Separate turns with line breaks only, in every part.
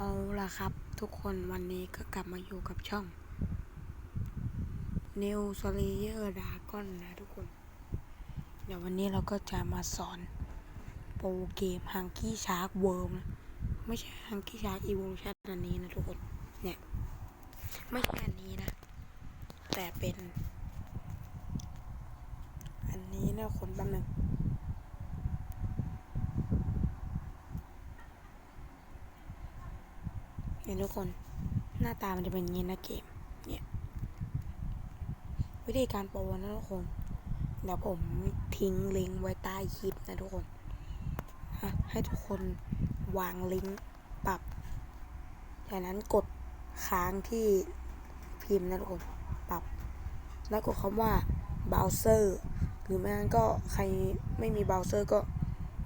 เอาละครับ ทุกคนวันนี้ก็กลับมาอยู่กับช่อง New Slayer Dragon นะทุกคน เดี๋ยววันนี้เราก็จะมาสอนโปรเกม Hunky Shark World นะ ไม่ใช่ Hunky Shark Evolution อันนี้นะทุกคน เนี่ย ไม่ใช่อันนี้นะ แต่เป็น อันนี้นะคนแป๊บหนึง เนี่ยทุกคนหน้าตามันจะเป็นอย่างนี้นะเกมเนี่ยวิธีการโปรนะทุกคนเดี๋ยวผมทิ้งลิงก์ไว้ใต้คลิปนะทุกคนอะให้ทุกคนวางลิงก์ปรับจากนั้นกดค้างที่พิมพ์นะทุกคนปรับ แล้วกดคำว่า browser หรือไม่งั้นก็ใครไม่มี browser ก็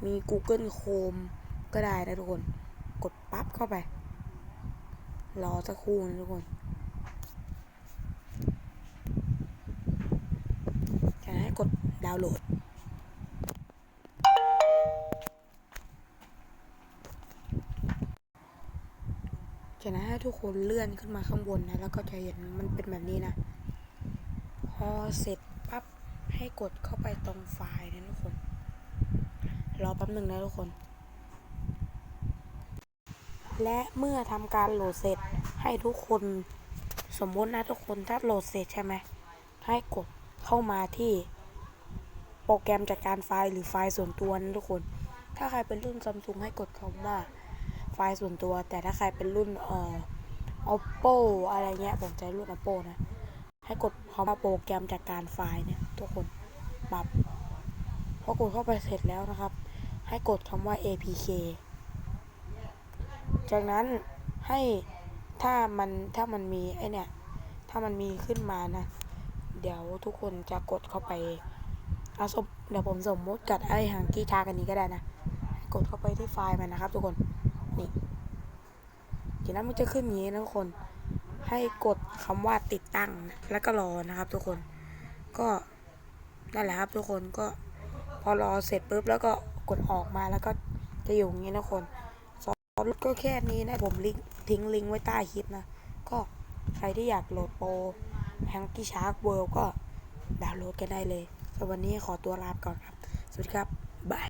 มี Google Chrome ก็ได้นะทุกคน กดปั๊บเข้าไป รอสักครู่นะทุกคนจะให้กดดาวน์โหลด จากนั้นให้ทุกคนเลื่อนขึ้นมาข้างบนนะ แล้วก็จะเห็นมันเป็นแบบนี้นะ พอเสร็จปั๊บให้กดเข้าไปตรงไฟล์นะทุกคน รอแป๊บหนึ่งนะทุกคน และเมื่อทำการโหลดเสร็จให้ทุกคนสมมตินะทุกคนถ้าโหลดเสร็จใช่ไหมให้กดเข้ามาที่โปรแกรมจัดการไฟล์หรือไฟล์ส่วนตัวนะทุกคน ถ้าใครเป็นรุ่นซัมซุงให้กดคำว่าไฟล์ส่วนตัว แต่ถ้าใครเป็นรุ่นเอ่อ oppo อะไรเงี้ยผมใช้รุ่น oppo นะ ให้กดคำว่าโปรแกรมจัดการไฟล์เนี่ยทุกคนปรับพอกดเข้าไปเสร็จแล้วนะครับ ให้กดคำว่า apk จากนั้นให้ถ้ามันถ้ามันมีไอเนี่ย ถ้ามันมีขึ้นมานะ เดี๋ยวทุกคนจะกดเข้าไปอาสมเดี๋ยวผมสมมติกัดไอหางกี้ชากันนี้ก็ได้นะ กดเข้าไปที่ไฟล์มันนะครับ ทุกคน นี่จากนั้นมันจะขึ้นอย่างนี้นะทุกคน ให้กดคำว่าติดตั้ง แล้วก็รอนะครับ ทุกคน ก็นั่นแหละครับ ทุกคนก็พอรอเสร็จปุ๊บแล้วก็กดออกมาแล้วก็จะอยู่อย่างนี้นะทุกคน ก็แค่นี้นะผมลิงทิ้งลิงก์ไว้ใต้คลิปนะ ก็ใครที่อยากโหลดโปรแฮงกี้ชาร์กเวิลด์ก็ดาวน์โหลดกันได้เลยสำหรับวันนี้ขอตัวลาไปก่อนครับ สวัสดีครับ